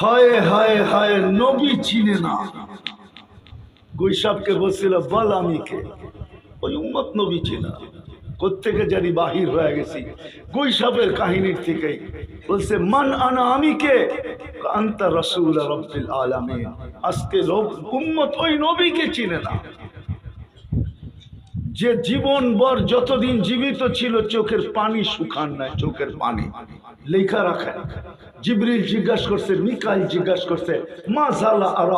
হায় হায় হায়, নবী চিনে না। গৈসাবকে বলছিল বল আমি কে? ওই উম্মত নবী চিনা। কোথেকে জানি বাহির হয়ে গেছি। গৈসাবের কাহিনীর থেকেই বলছে, মান আনা আমি কে? আন্তা রসুল রব্বিল আলামিন। আজকে উম্মত ওই নবীকে চিনে না। যে জীবন বর যতদিন জীবিত ছিল, চোখের পানি শুকান নাই, চোখের পানি। লেখা রাখেন। জিবরিল জিজ্ঞাসা করছে, মিকাইল জিজ্ঞাসা করছে, মা জালা আর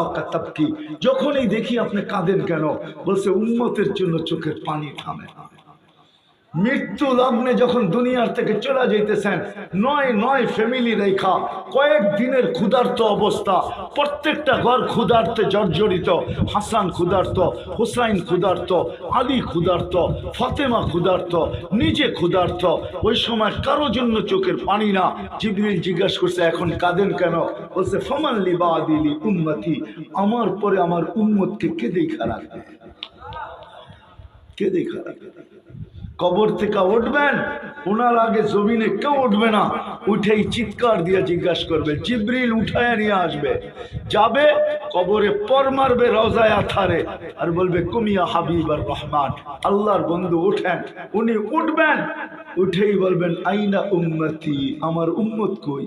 কি যখনই দেখি আপনি কাঁদেন কেন? বলছে উন্মতের জন্য চোখের পানি থামে না। মৃত্যু লগ্নে যখন দুনিয়ার থেকে চলে যাইতেছেন, নয় নয় ফ্যামিলি রেখা, কয়েক দিনের ক্ষুধার্ত অবস্থা, প্রত্যেকটা ঘর ক্ষুধার্তে জর্জরিত, হাসান ক্ষুধার্ত, হুসাইন ক্ষুধার্ত, আলী ক্ষুধার্ত, ফাতেমা ক্ষুধার্ত, নিজে ক্ষুধার্ত, ওই সময় কারও জন্য চোখের পানি না। জিবরিল জিজ্ঞাসা করছে, এখন কাঁদেন কেন? বলছে ফমাল্লি বা আদিলি উন্মতি আমার পরে আমার উম্মতকে কে দেখা রাখবে? রাখবে? কবর থেকে উঠবেন ওনার আগে জমিনে কেউ উঠবে না। উঠেই চিৎকার দিয়ে জিজ্ঞাসা করবে, জিব্রিল উঠায় নিয়ে আসবে। যাবে, কবরে পর মারবে রওজায় আথারে। আর বলবে, কুমিয়া হাবিব আর রহমান, আল্লাহর বন্ধু উঠেন, উনি উঠবেন। উঠেই বলবেন, আইনা উম্মতি, আমার উম্মত কই?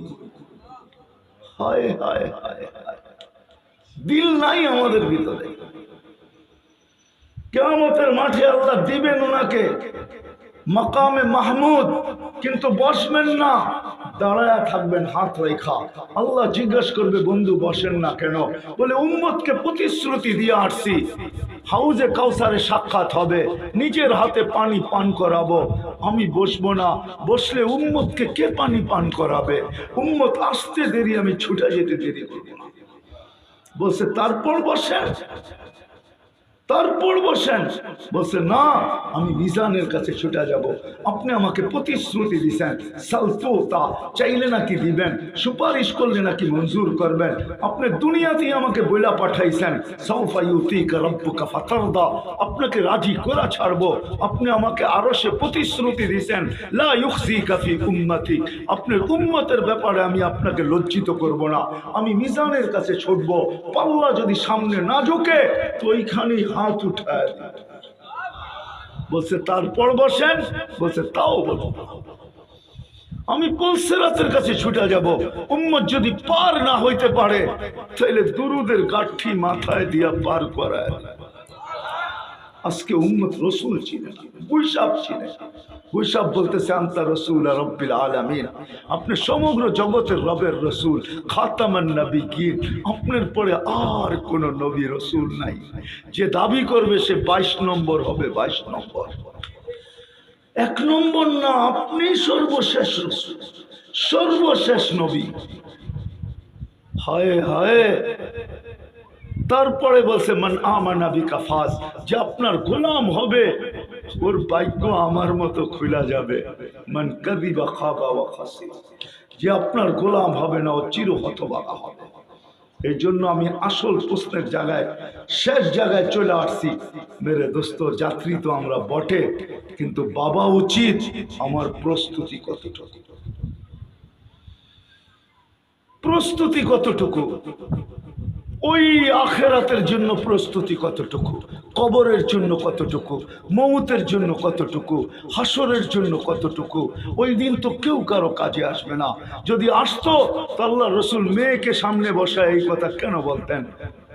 হায় হায় হায় হায়, দিল নাই আমাদের ভিতরে। কেমতের মাঠে আল্লাহ দিবেন ওনাকে মকামে মাহমুদ, কিন্তু বসবেন না। দাঁড়ায় থাকবেন, হাত রেখা। আল্লাহ জিজ্ঞেস করবে, বন্ধু, বসেন না কেন? বলে, উম্মতকে প্রতিশ্রুতি দিয়ে আসছি। হাউজে কাউসারে সাক্ষাৎ হবে। নিজের হাতে পানি পান করাবো। আমি বসবো না। বসলে উম্মতকে কে পানি পান করাবে? উম্মত আসতে দেরি, আমি ছুটে যেতে দেরি করব না। বলছে, তারপর বসেন। তারপর বসেন। বলছে, না, আমি মিজানের কাছে ছুটে যাব। আপনি আমাকে প্রতিশ্রুতি দিছেন। সালফোতা, চাইলে নাকি দিবেন, সুপারিশ করলে নাকি মঞ্জুর করবেন। আপনি দুনিয়াতেই আমাকে বইলা পাঠাইছেন। সৌফা ইউতিকা রব্বুকা ফাতারদা। আপনাকে রাজি করা ছাড়বো। আপনি আমাকে আরও সে প্রতিশ্রুতি দিছেন। লা ইউখজি কাফি আপনার উম্মতের ব্যাপারে আমি আপনাকে লজ্জিত করব না। আমি মিজানের কাছে ছুটবো। পাল্লা যদি সামনে না ঝুঁকে, তো ওইখানেই হাত উঠায় বলছে, তারপর বসেন। বলছে, তাও বলো আমি পলসেরাতের কাছে ছুটে যাব। উম্মত যদি পার না হইতে পারে তাহলে দুরুদের কাঠি মাথায় দিয়া পার করায় আজকে উম্মত রসুল চিনে বৈশাখ চিনে বৈশাখ বলতেছে, আন্তা রসুল আর রব্বিল আলামিন। আপনি সমগ্র জগতের রবের রসুল, খাতামান নবী গীত আপনার পরে আর কোন নবী রসুল নাই। যে দাবি করবে সে বাইশ নম্বর হবে, বাইশ নম্বর। এক নম্বর না, আপনি সর্বশেষ রসুল, সর্বশেষ নবী। হায় হায়! তারপরে বলছে, মান আমানা যে আপনার গোলাম হবে, ওর ভাগ্য আমার মতো খোলা যাবে। মান কাদিবা খাবা ওয়া খাসি, যে আপনার গোলাম হবে না, ও চির হতবাগা হবে। এই জন্য আমি আসল প্রশ্নের জায়গায়, শেষ জায়গায় চলে আসছি। মেরে দোস্ত, যাত্রী তো আমরা বটে, কিন্তু বাবা উচিত আমার প্রস্তুতি কতটুকু? প্রস্তুতি কতটুকু? ওই আখেরাতের জন্য প্রস্তুতি কতটুকু? কবরের জন্য কতটুকু? মৌতের জন্য কতটুকু? হাসরের জন্য কতটুকু? ওই দিন তো কেউ কারও কাজে আসবে না। যদি আসতো, তো রসুল মেয়েকে সামনে বসায় এই কথা কেন বলতেন?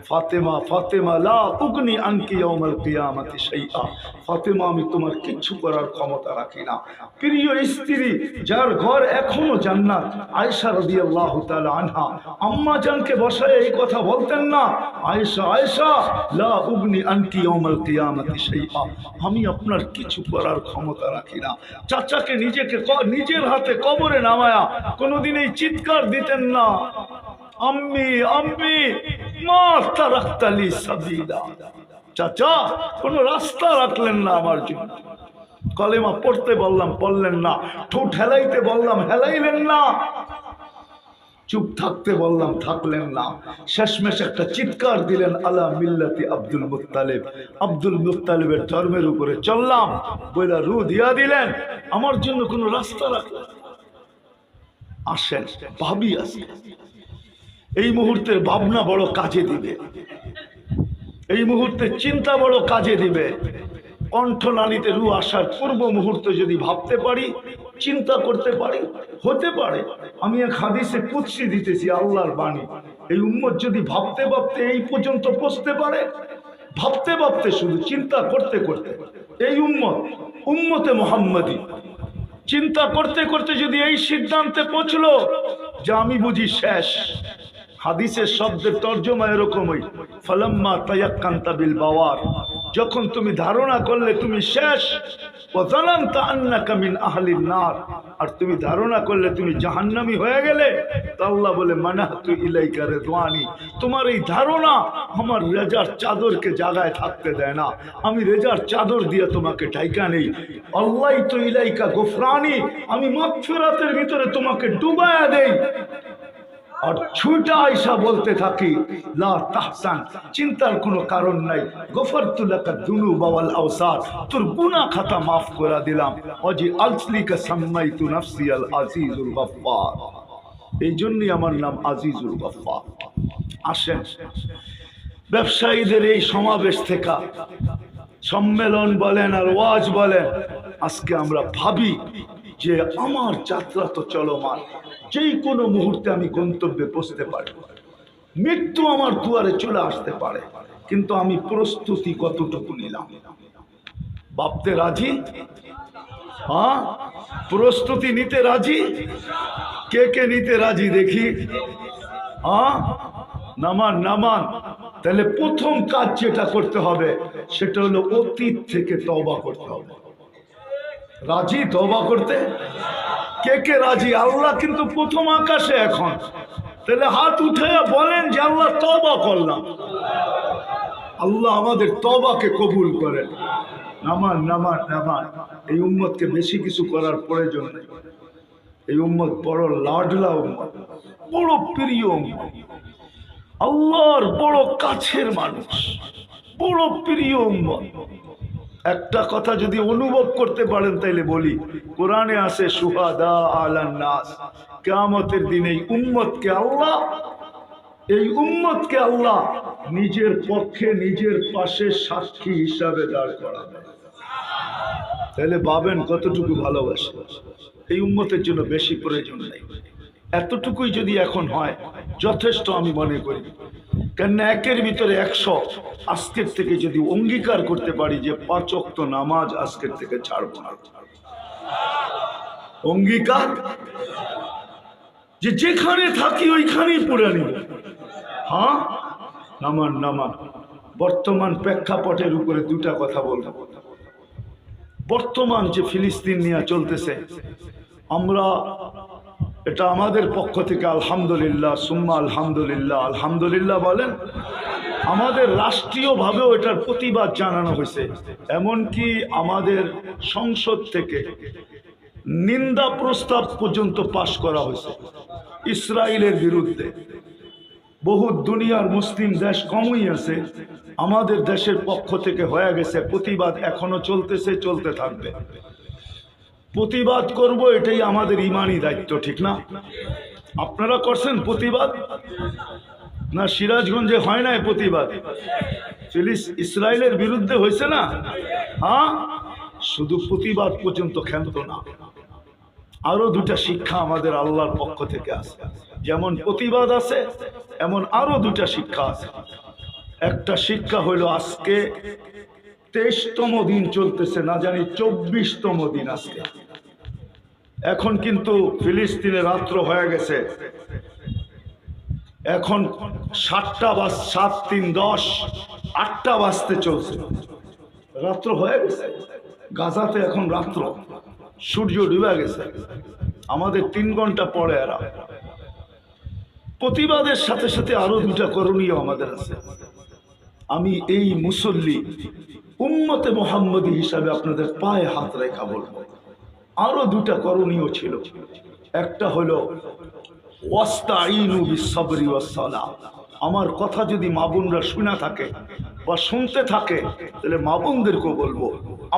ফাতেমা ফাতেমা, লা উগনি আনকি ইয়াউমাল কিয়ামাতি শাইআ। ফাতেমা, আমি তোমার কিচ্ছু করার ক্ষমতা রাখি না। প্রিয় স্ত্রী, যার ঘর এখনও জান্নাত, আয়েশা রাদিয়াল্লাহু তাআলা আনহা। আম্মা জানকে বসায় এই কথা বলতেন না, আয়েশা আয়েশা, লা উগনি আনকি ইয়াউমাল কিয়ামাতি শাইআ। আমি আপনার কিছু করার ক্ষমতা রাখি না। চাচাকে নিজেকে নিজের হাতে কবরে নামায়া কোনোদিন এই চিৎকার দিতেন না। আম্মি আম্মি মা তারাক্তালি সাবিলা চাচা, কোনো রাস্তা রাখলেন না আমার জন্য। কলেমা পড়তে বললাম, পড়লেন না। ঠোঁট হেলাইতে বললাম, হেলাইলেন না। চুপ থাকতে বললাম, থাকলেন না। শেষমেশ একটা চিৎকার দিলেন, আলা মিল্লাতি আব্দুল মুত্তালিব। আব্দুল মুত্তালিবের ধর্মের উপরে চললাম, বইলা রু দিয়া দিলেন, আমার জন্য কোনো রাস্তা রাখলেন। আসেন, ভাবি আসেন। এই মুহূর্তের ভাবনা বড় কাজে দিবে। এই মুহূর্তে চিন্তা বড় কাজে দিবে। কণ্ঠনালীতে রু আসার পূর্ব মুহূর্তে যদি ভাবতে পারি, চিন্তা করতে পারি, হতে পারে। আমি এক হাদিসে কুৎসি দিতেছি আল্লাহর বাণী। এই উম্মত যদি ভাবতে ভাবতে এই পর্যন্ত পৌঁছতে পারে, ভাবতে ভাবতে শুধু চিন্তা করতে করতে, এই উম্মত, উম্মতে মোহাম্মদী, চিন্তা করতে করতে যদি এই সিদ্ধান্তে পৌঁছলো, যে আমি বুঝি শেষ। হাদিসের শব্দের তর্জমা এরকমই। ফলাম্মা তায়াক্কান্তা বিল বাওয়ার। যখন তুমি ধারণা করলে তুমি শেষ। মিন নার। আর তুমি ধারণা করলে তুমি জাহান্নামি হয়ে গেলে, তা আল্লাহ বলে, মানাহাতু ইলাইকা রেদওয়ানি। তোমার এই ধারণা আমার রেজার চাদরকে জাগায় থাকতে দেয় না। আমি রেজার চাদর দিয়ে তোমাকে ঢাইকা নেই। আল্লাহ তো ইলাইকা গোফরানি। আমি মাগফিরাতের ভিতরে তোমাকে ডুবায়া দেই। আর ছুটা আইসা বলতে থাকি, লা তাহসান, চিন্তার কোনো কারণ নাই। গফরতুল্লাকা দুনু বাওয়াল আওসার, তোর গুনাহ খাতা মাফ করে দিলাম। অজি আলসলিকা সাম্মাইতু নাফসি আল আজিজুল গফফার। এই জন্যই আমার নাম আজিজুল গফফার। আসেন, ব্যবসায়ীদের এই সমাবেশ থেকে সম্মেলন বলেন আর ওয়াজ বলেন, আজকে আমরা ভাবি যে আমার যাত্রা তো চলমান। যেই কোনো মুহূর্তে আমি গন্তব্যে পৌঁছতে পারি মৃত্যু আমার দুয়ারে চলে আসতে পারে, কিন্তু আমি প্রস্তুতি কতটুকু নিলাম? ভাবতে রাজি? হ্যাঁ? প্রস্তুতি নিতে রাজি? কে কে নিতে রাজি দেখি? হ্যাঁ? নামান নামান। তাহলে প্রথম কাজ যেটা করতে হবে, সেটা হলো অতীত থেকে তবা করতে হবে। রাজি তবা করতে? কে কে রাজি? আল্লাহ কিন্তু প্রথম আকাশে এখন। তাহলে হাত উঠে বলেন যে আল্লাহ তবা করলাম। আল্লাহ আমাদের তবাকে কবুল করেন নামান নামান নামান। এই উম্মতকে বেশি কিছু করার প্রয়োজন নেই। এই উম্মত বড় লাডলা উম্মত, বড় প্রিয় উম্মত। আল্লাহর বড় কাছের মানুষ, বড় প্রিয় উম্মত। একটা কথা যদি অনুভব করতে পারেন তাইলে বলি, কোরআনে আসে সুহাদা আলান নাস। কেয়ামতের দিন এই উম্মতকে আল্লাহ, এই উম্মতকে আল্লাহ নিজের পক্ষে, নিজের পাশে সাক্ষী হিসাবে দাঁড় করাবে তাহলে ভাবেন কতটুকু ভালোবাসে। এই উম্মতের জন্য বেশি প্রয়োজন নেই। এতটুকুই যদি এখন হয়, যথেষ্ট আমি মনে করি। কেননা একের ভিতরে একশো। আজকের থেকে যদি অঙ্গীকার করতে পারি যে পাঁচ অক্ত নামাজ আজকের থেকে ছাড়ব না। অঙ্গীকার? যে যেখানে থাকি ওইখানেই পড়ে নিব। হ্যাঁ? নামান নামান। বর্তমান প্রেক্ষাপটের উপরে দুটা কথা বলব। বর্তমান যে ফিলিস্তিন নিয়ে চলতেছে, আমরা এটা আমাদের পক্ষ থেকে আলহামদুলিল্লাহ, সুম্মা আলহামদুলিল্লাহ। আলহামদুলিল্লাহ বলেন, আমাদের রাষ্ট্রীয়ভাবেও এটার প্রতিবাদ জানানো হয়েছে। এমনকি আমাদের সংসদ থেকে নিন্দা প্রস্তাব পর্যন্ত পাশ করা হয়েছে ইসরায়েলের বিরুদ্ধে। বহু দুনিয়ার মুসলিম দেশ কমই আছে, আমাদের দেশের পক্ষ থেকে হয়ে গেছে প্রতিবাদ, এখনও চলতেছে, চলতে থাকবে। প্রতিবাদ করব, এটাই আমাদের ইমানই দায়িত্ব, ঠিক না? আপনারা করছেন প্রতিবাদ? না সিরাজগঞ্জে হয় নাই প্রতিবাদ? ফিলিস ইসরায়েলের বিরুদ্ধে হয়েছে না? হ্যাঁ? শুধু প্রতিবাদ পর্যন্ত ক্ষান্ত না। আরও দুটা শিক্ষা আমাদের আল্লাহর পক্ষ থেকে আছে। যেমন প্রতিবাদ আছে, এমন আরও দুটা শিক্ষা আছে। একটা শিক্ষা হইল আজকে তেইশতম দিন চলতেছে, না জানি চব্বিশতম দিন আজকে। এখন কিন্তু ফিলিস্তিনে রাত্র হয়ে গেছে। এখন সাতটা বাজ, সাত তিন দশ, আটটা বাজতে চলছে। রাত্র হয়ে গেছে। গাজাতে এখন রাত্র। সূর্য ডুবে গেছে। আমাদের তিন ঘণ্টা পরে এরা। প্রতিবাদের সাথে সাথে আরও দুটা করণীয় আমাদের আছে। আমি এই মুসল্লি উম্মতে মোহাম্মদী হিসাবে আপনাদের পায়ে হাত রেখা বলব। আরও দুটা করণীয় ছিল। একটা হলো আমার কথা যদি মা বোনরা শুনে থাকে বা শুনতে থাকে, তাহলে মা বোনদেরকেও বলব,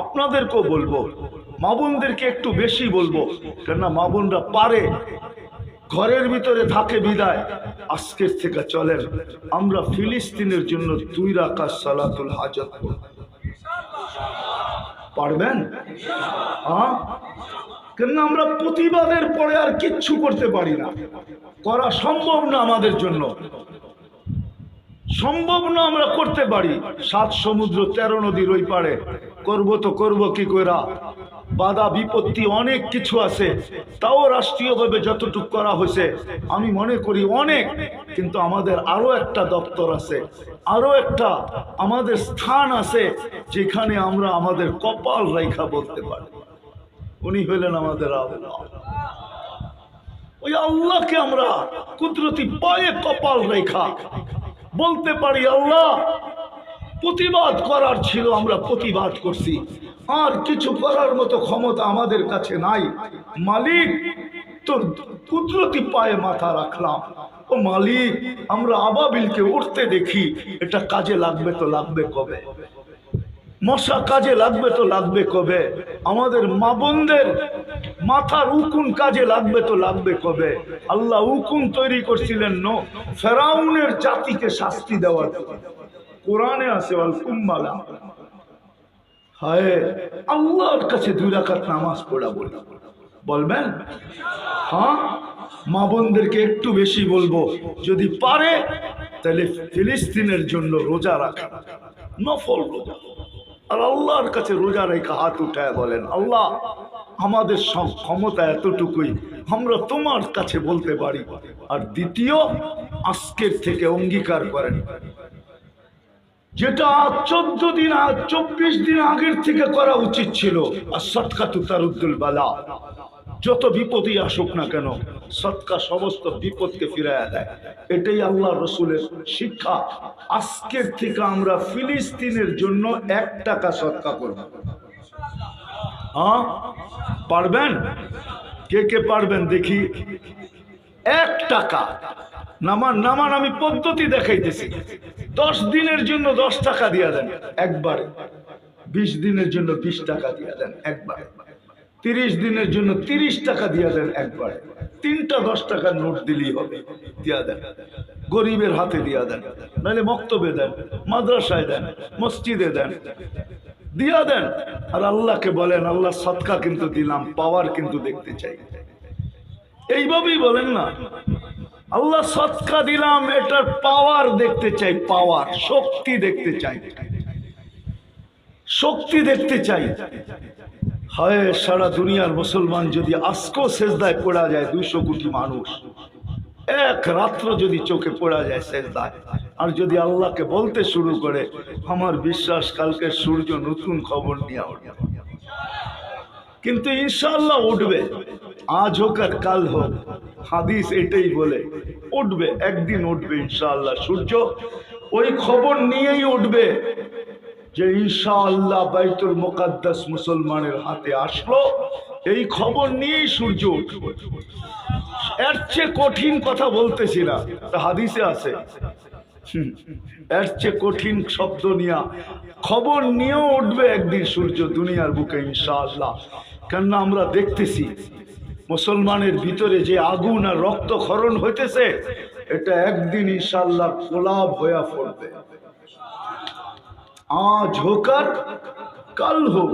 আপনাদেরকেও বলব, মা বোনদেরকে একটু বেশি বলব, কেননা মা বোনরা পারে। ঘরের ভিতরে থাকে বিদায়, আজকের থেকে চলেন, আমরা ফিলিস্তিনের জন্য দুই রাখা সালাতুল হাজত পারবেন? হ্যাঁ কেন আমরা প্রতিবাদের পরে আর কিচ্ছু করতে পারি না? করা সম্ভব না আমাদের জন্য। সম্ভব না আমরা করতে পারি। সাত সমুদ্র, তেরো নদীর ওই পারে। করব তো করব কি কইরা? বাধা, বিপত্তি, অনেক কিছু আছে। তাও রাষ্ট্রীয়ভাবে যতটুকু করা হয়েছে, আমি মনে করি অনেক। কিন্তু আমাদের আরও একটা দপ্তর আছে আরও একটা আমাদের স্থান আছে, যেখানে আমরা আমাদের কপাল রেখা বলতে পারি। উনি হইলেন আমাদের আল্লাহ। ওই আল্লাহকে আমরা কুদরতি পায়ে কপাল রেখা বলতে পারি, আল্লাহ, প্রতিবাদ করার ছিল, আমরা প্রতিবাদ করছি। আর কিছু করার মতো ক্ষমতা আমাদের কাছে নাই। মালিক, তোর কুদরতি পায়ে মাথা রাখলাম। ও মালিক, আমরা আবাবিলকে উঠতে দেখি, এটা কাজে লাগবে তো লাগবে কবে? মশা কাজে লাগবে তো লাগবে কবে? আমাদের মা বোনদের মাথার উকুন কাজে লাগবে তো লাগবে কবে? আল্লাহ উকুন তৈরি করছিলেন নো, ফেরাউনের জাতিকে শাস্তি দেওয়ার। কোরআনে আছে কুম্বালা হায়, আল্লাহর কাছে দুই রাকাত নামাজ পড়া বলি। বলবেন? হ্যাঁ মা বোনদেরকে একটু বেশি বলব। যদি পারে, তাহলে ফিলিস্তিনের জন্য রোজা রাখা। নফল রোজা। আর আল্লাহর কাছে রোজা রেখা হাত উঠায় বলেন, আল্লাহ, আমাদের সব ক্ষমতা এতটুকুই, আমরা তোমার কাছে বলতে পারি। আর দ্বিতীয়, আজকের থেকে অঙ্গীকার করেন। যেটা চোদ্দ দিন চব্বিশ দিন আগের থেকে করা উচিত ছিল। আর সৎকা তুতারুদ্দুল বালা। যত বিপদই আসুক না কেন, সৎকা সমস্ত বিপদকে ফিরাইয়া দেয়। এটাই আল্লাহ রসুলের শিক্ষা। আজকের থেকে আমরা ফিলিস্তিনের জন্য এক টাকা সৎকা করব। হ্যাঁ পারবেন? কে কে পারবেন দেখি? এক টাকা। নামান নামান, আমি পদ্ধতি দেখাইতেছি। দশ দিনের জন্য দশ টাকা দিয়া দেন, একবারে। বিশ দিনের জন্য বিশ টাকা দিয়া দেন, একবারে। তিরিশ দিনের জন্য তিরিশ টাকা দিয়া দেন একবার। তিনটা দশ টাকার নোট দিলেই হবে, দিয়া দেন। গরিবের হাতে দিয়া দেন, নাহলে মক্তবে দেন, মাদ্রাসায় দেন, মসজিদে দেন। দিয়া দেন। আর আল্লাহকে বলেন আল্লাহ সৎকা কিন্তু দিলাম, পাওয়ার কিন্তু দেখতে চাই। এইভাবেই বলেন না আল্লাহ সৎকা দিলাম, এটার পাওয়ার দেখতে চাই, পাওয়ার, শক্তি দেখতে চাই। শক্তি দেখতে চাই। হয়, সারা দুনিয়ার মুসলমান যদি আজকেও শেষদায় পড়া যায় দুইশো কোটি মানুষ। এক রাত্র যদি চোখে পড়া যায় শেষদায় আর যদি আল্লাহকে বলতে শুরু করে, আমার বিশ্বাস, কালকে সূর্য নতুন খবর নিয়ে উঠবে কিন্তু ইনশাল্লাহ উঠবে। আজ হোক আর কাল হোক, হাদিস এটাই বলে, উঠবে, একদিন উঠবে ইনশাল্লাহ সূর্য। ওই খবর নিয়েই উঠবে। যে ইনশাআল্লাহ বাইতুল মুকাদ্দাস মুসলমানের হাতে আসলো, এই খবর নিয়েই সূর্য চেয়ে কঠিন কথা বলতেছি না হাদিসে আছে। এর কঠিন শব্দ নিয়া খবর নিয়েও উঠবে একদিন সূর্য দুনিয়ার বুকে ইনশাআল্লাহ। কেননা আমরা দেখতেছি, মুসলমানের ভিতরে যে আগুন আর রক্তক্ষরণ হইতেছে, এটা একদিন ইনশাআল্লাহ কোলাপ হইয়া পড়বে। আজ হোক আর কাল হোক,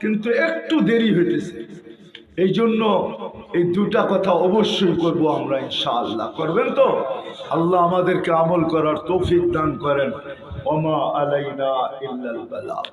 কিন্তু একটু দেরি হইতেছে। এই জন্য এই দুটা কথা অবশ্যই করব আমরা, ইনশাআল্লাহ। করবেন তো? আল্লাহ আমাদেরকে আমল করার তৌফিক দান করেন। ওমা আলাইনা ইল্লাল বালাগ।